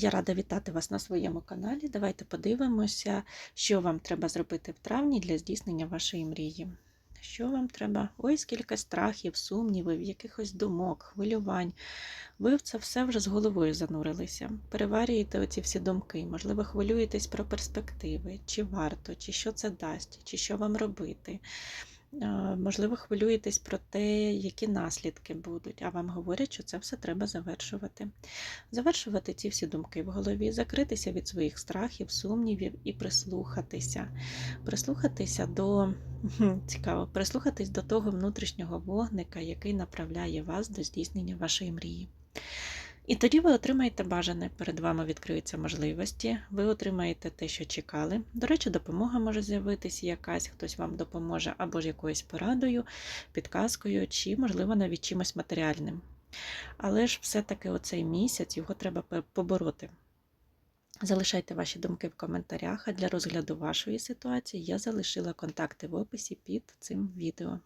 Я рада вітати вас на своєму каналі. Давайте подивимося, що вам треба зробити в травні для здійснення вашої мрії. Що вам треба? Ой, скільки страхів, сумнівів, якихось думок, хвилювань. Ви в це все вже з головою занурилися. Переварюєте оці всі думки, можливо, хвилюєтесь про перспективи, чи варто, чи що це дасть, чи що вам робити. Можливо, хвилюєтесь про те, які наслідки будуть, а вам говорять, що це все треба завершувати. Завершувати ці всі думки в голові, закритися від своїх страхів, сумнівів і прислухатися. Прислухатися до цікаво, прислухатись до того внутрішнього вогника, який направляє вас до здійснення вашої мрії. І тоді ви отримаєте бажане, перед вами відкриються можливості, ви отримаєте те, що чекали. До речі, допомога може з'явитися якась, хтось вам допоможе або ж якоюсь порадою, підказкою, чи, можливо, навіть чимось матеріальним. Але ж все-таки оцей місяць його треба побороти. Залишайте ваші думки в коментарях, а для розгляду вашої ситуації я залишила контакти в описі під цим відео.